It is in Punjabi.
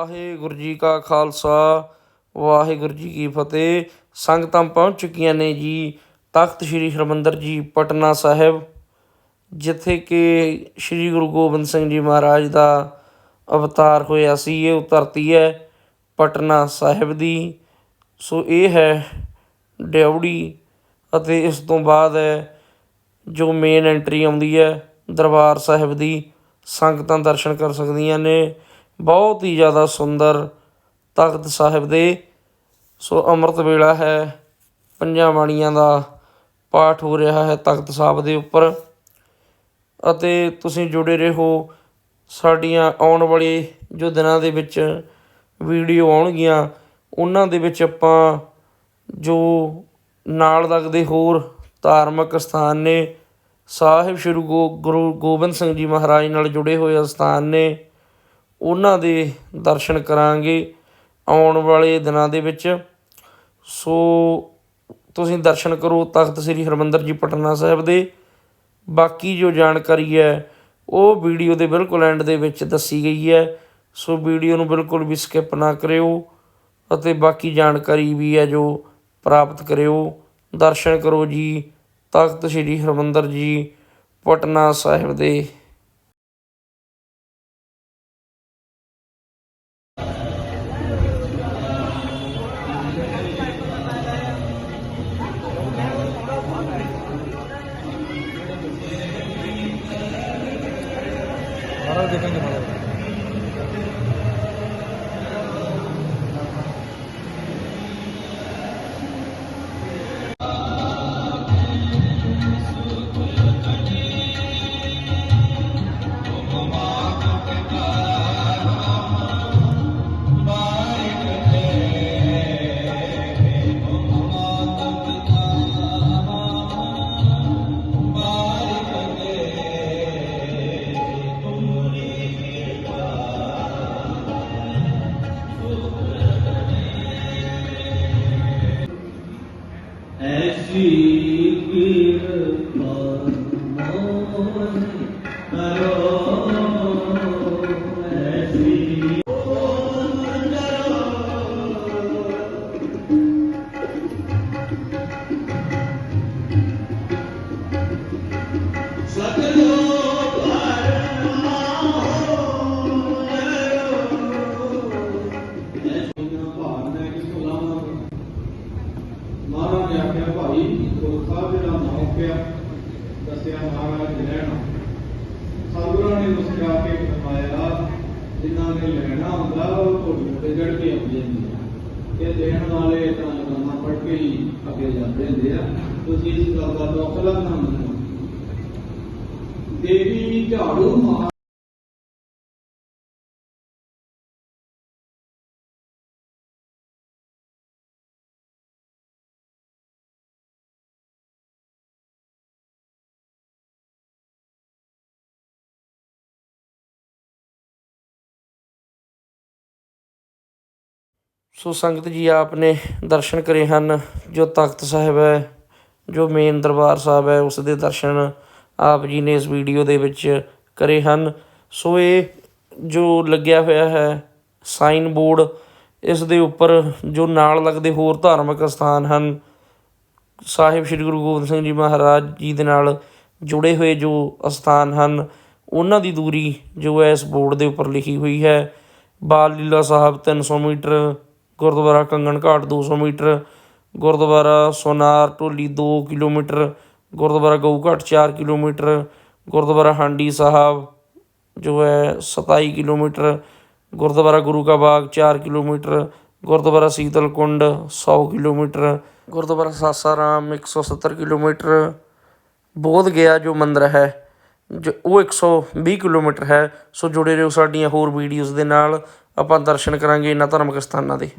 ਵਾਹਿਗੁਰੂ ਜੀ ਕਾ ਖਾਲਸਾ ਵਾਹਿਗੁਰੂ ਜੀ ਕੀ ਫਤਿਹ। ਸੰਗਤਾਂ ਪਹੁੰਚ ਚੁੱਕੀਆਂ ਨੇ ਜੀ, ਤਖਤ ਸ੍ਰੀ ਹਰਿਮੰਦਰ ਜੀ, ਪਟਨਾ ਸਾਹਿਬ, ਜਿੱਥੇ ਕਿ ਸ੍ਰੀ ਗੁਰੂ ਗੋਬਿੰਦ ਸਿੰਘ ਜੀ ਮਹਾਰਾਜ ਦਾ ਅਵਤਾਰ ਹੋਇਆ ਸੀ, ਇਹ ਧਰਤੀ ਹੈ ਪਟਨਾ ਸਾਹਿਬ ਦੀ। ਸੋ ਇਹ ਹੈ ਡਿਉੜੀ ਅਤੇ ਇਸ ਤੋਂ ਬਾਅਦ ਹੈ ਜੋ ਮੇਨ ਐਂਟਰੀ ਆਉਂਦੀ ਹੈ ਦਰਬਾਰ ਸਾਹਿਬ ਦੀ। ਸੰਗਤਾਂ ਦਰਸ਼ਨ ਕਰ ਸਕਦੀਆਂ ਨੇ। ਬਹੁਤ ਹੀ ਜ਼ਿਆਦਾ ਸੁੰਦਰ ਤਖਤ ਸਾਹਿਬ ਦੇ ਸੋ ਅੰਮ੍ਰਿਤ ਵੇਲਾ ਹੈ। ਪੰਜਾਂ ਬਾਣੀਆਂ ਦਾ ਪਾਠ ਹੋ ਰਿਹਾ ਹੈ ਤਖਤ ਸਾਹਿਬ ਦੇ ਉੱਪਰ। ਅਤੇ ਤੁਸੀਂ ਜੁੜੇ ਰਹੋ ਸਾਡੀਆਂ ਆਉਣ ਵਾਲੇ ਜੋ ਦਿਨਾਂ ਦੇ ਵਿੱਚ ਵੀਡੀਓ ਆਉਣਗੀਆਂ, ਉਹਨਾਂ ਦੇ ਵਿੱਚ ਆਪਾਂ ਜੋ ਨਾਲ ਲੱਗਦੇ ਹੋਰ ਧਾਰਮਿਕ ਸਥਾਨ ਨੇ, ਸਾਹਿਬ ਸ਼੍ਰੀ ਗੋ, ਗੁਰੂ ਗੋਬਿੰਦ ਸਿੰਘ ਜੀ ਮਹਾਰਾਜ ਨਾਲ ਜੁੜੇ ਹੋਏ ਸਥਾਨ ਨੇ ਉਹਨਾਂ ਦੇ ਦਰਸ਼ਨ ਕਰਾਂਗੇ ਆਉਣ ਵਾਲੇ ਦਿਨਾਂ ਦੇ ਵਿੱਚ। ਸੋ ਤੁਸੀਂ ਦਰਸ਼ਨ ਕਰੋ ਤਖਤ ਸ੍ਰੀ ਹਰਿਮੰਦਰ ਜੀ ਪਟਨਾ ਸਾਹਿਬ ਦੇ। ਬਾਕੀ ਜੋ ਜਾਣਕਾਰੀ ਹੈ, ਉਹ ਵੀਡੀਓ ਦੇ ਬਿਲਕੁਲ ਐਂਡ ਦੇ ਵਿੱਚ ਦੱਸੀ ਗਈ ਹੈ। ਸੋ ਵੀਡੀਓ ਨੂੰ ਬਿਲਕੁਲ ਵੀ ਸਕਿਪ ਨਾ ਕਰਿਓ ਅਤੇ ਬਾਕੀ ਜਾਣਕਾਰੀ ਵੀ ਹੈ ਜੋ ਪ੍ਰਾਪਤ ਕਰਿਓ। ਦਰਸ਼ਨ ਕਰੋ ਜੀ ਤਖਤ ਸ੍ਰੀ ਹਰਿਮੰਦਰ ਜੀ ਪਟਨਾ ਸਾਹਿਬ ਦੇ। Kita. as she will. ਦੱਸਿਆ ਮਹਾਰਾਜ, ਲੈਣਾ। ਸਤਿਗੁਰਾਂ ਨੇ ਮੁਸਕਰਾ ਕੇ ਫਰਮਾਇਆ ਜਿਨ੍ਹਾਂ ਨੇ ਲੈਣਾ ਹੁੰਦਾ, ਉਹ ਘੋੜੀ ਤੇ ਚੜ ਕੇ ਆਉਂਦੇ ਨੇ ਇਹ ਦੇਣ ਵਾਲੇ ਤਾਂ ਲਗਾਨਾ ਪੜ ਕੇ ਹੀ ਅੱਗੇ ਜਾਂਦੇ ਹੁੰਦੇ ਆ। ਤੁਸੀਂ ਇਸ ਗੱਲ ਦਾ ਦੋਖਲਾ ਨਾ ਮੰਨੋ ਦੇਵੀ ਝਾੜੂ ਮਹਾ ਸੋ ਸੰਗਤ ਜੀ, ਆਪ ਨੇ ਦਰਸ਼ਨ ਕਰੇ ਹਨ। ਜੋ ਤਖਤ ਸਾਹਿਬ ਹੈ, ਜੋ ਮੇਨ ਦਰਬਾਰ ਸਾਹਿਬ ਹੈ, ਉਸ ਦੇ ਦਰਸ਼ਨ ਆਪ ਜੀ ਨੇ ਇਸ ਵੀਡੀਓ ਦੇ ਵਿੱਚ ਕਰੇ ਹਨ। ਸੋ ਇਹ ਜੋ ਲੱਗਿਆ ਹੋਇਆ ਹੈ ਸਾਈਨ ਬੋਰਡ ਇਸ ਦੇ ਉੱਪਰ ਜੋ ਨਾਲ ਲੱਗਦੇ ਹੋਰ ਧਾਰਮਿਕ ਸਥਾਨ ਹਨ, ਸਾਹਿਬ ਸ੍ਰੀ ਗੁਰੂ ਗੋਬਿੰਦ ਸਿੰਘ ਜੀ ਮਹਾਰਾਜ ਜੀ ਦੇ ਨਾਲ ਜੁੜੇ ਹੋਏ ਜੋ ਅਸਥਾਨ ਹਨ, ਉਹਨਾਂ ਦੀ ਦੂਰੀ ਜੋ ਹੈ, ਇਸ ਬੋਰਡ ਦੇ ਉੱਪਰ ਲਿਖੀ ਹੋਈ ਹੈ। ਬਾਲ ਲੀਲਾ ਸਾਹਿਬ 300 ਮੀਟਰ ਗੁਰਦੁਆਰਾ ਕੰਗਣ ਘਾਟ 200 ਮੀਟਰ, ਗੁਰਦੁਆਰਾ ਸੋਨਾਰ ਢੋਲੀ 2 ਕਿਲੋਮੀਟਰ, ਗੁਰਦੁਆਰਾ ਗਊ ਘਾਟ 4 ਕਿਲੋਮੀਟਰ, ਗੁਰਦੁਆਰਾ ਹਾਂਡੀ ਸਾਹਿਬ ਜੋ ਹੈ 27 kilometre, Gurdwara Guru Ka Bagh 4 kilometre, Gurdwara Sital Kund 100 kilometre, Gurdwara Sasaram 170 kilometre, Bodh Gaya ਜੋ ਮੰਦਰ ਹੈ, ਜੋ ਉਹ 120 ਕਿਲੋਮੀਟਰ ਹੈ, ਸੋ ਜੁੜੇ ਰਹੋ ਸਾਡੀਆਂ ਹੋਰ ਵੀਡੀਓਜ਼ ਦੇ ਨਾਲ, ਆਪਾਂ ਦਰਸ਼ਨ ਕਰਾਂਗੇ ਇਹਨਾਂ ਧਾਰਮਿਕ ਸਥਾਨਾਂ ਦੇ।